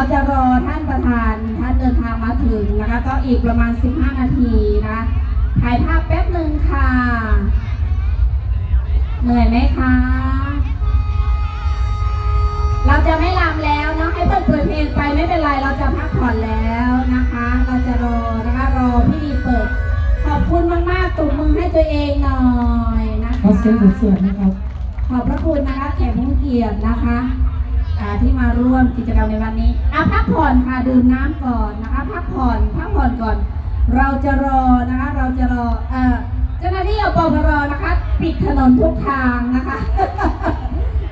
อท่านประธานท่านเดินทางมาถึงนะคะ ก็อีกประมาณ 15 นาทีนะคะถ่ายภาพแป๊บหนึ่งค่ะ เหนื่อยไหมคะ เราจะไม่ลำแล้วเนาะให้เพื่อนเปิดเพลงไปไม่เป็นไรเราจะพักผ่อนแล้วนะคะ เราจะรอนะคะรอพี่ดีเปิด ขอบคุณมากๆตุบมือให้ตัวเองหน่อยนะคะเขาเสียงสวยๆนะครับ ขอบพระคุณนะคะแขกผู้เกียรตินะคะ อ่าที่มาร่วมกิจกรรมในวันนี้อะพักผ่อนค่ะดื่มน้ำก่อนนะคะพักผ่อนพักผ่อนก่อน เราจะรอนะคะเราจะรอเอ่อเจ้าหน้าที่อปพรนะคะปิดถนนทุกทางนะคะ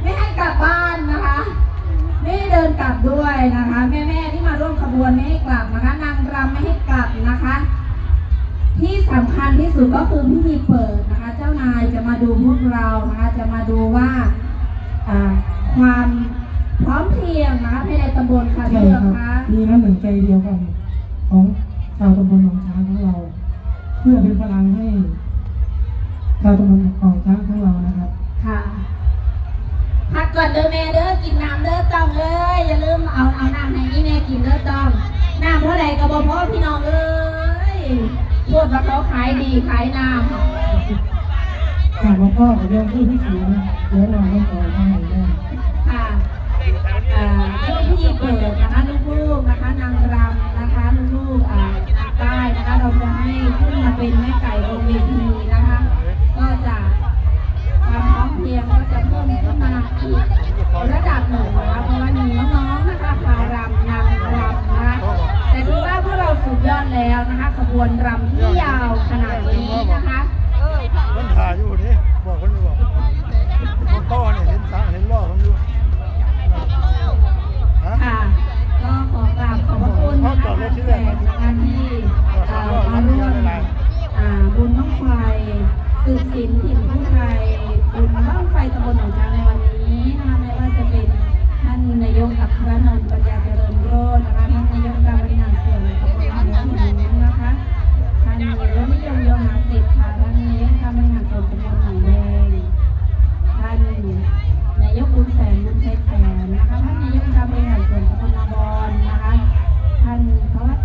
ไม่ให้กลับบ้านนะคะ ไม่ให้เดินกลับด้วยนะคะ แม่ๆที่มาร่วมขบวนไม่ให้กลับนะคะนางรำไม่ให้กลับนะคะ ที่สำคัญที่สุดก็คือพิธีเปิดนะคะ เจ้านายจะมาดูพวกเรานะคะ จะมาดูว่าอ่าความำบลค่ะใช่พี่เลือครับคะมีน้ำหนึ่งใจเดียวกัน ของชาวตำบลหนองช้างของเรา เพื่อเป็นพลังให้ชาวตำบลหนองช้างของเรานะครับ ค่ะพักก่อนเด้อแม่เด้อกินน้ำเด้อต้องเอ้ยอย่าลืมเอาเอาน้ำให้อีแม่กินเด้อต้องน้ำเท่าไหร่ก็บ่พอพี่น้องเอ้ยพูดว่าเขาขายดีขายน้ำถามว่าพ่อกับเรื่องผู้ที่สูงเดี๋ยวเราต้องต่อมาให้ได้ค่ะเอ่อช่ เปิดนะคะลูกๆนะคะนางรำนะคะลูกๆอ่าใต้นะคะเราจะให้ขึ้นมาเป็นแม่ไก่บนเวทีนะคะ ก็จะความพร้อมเพรียงก็จะเพิ่มขึ้นมาอีกระดับหนึ่งนะคะเพราะว่ามีน้องๆนะคะพารำนางรำนะคะแต่ถือว่าพวกเราสุดยอดแล้วนะคะขบวนรำที่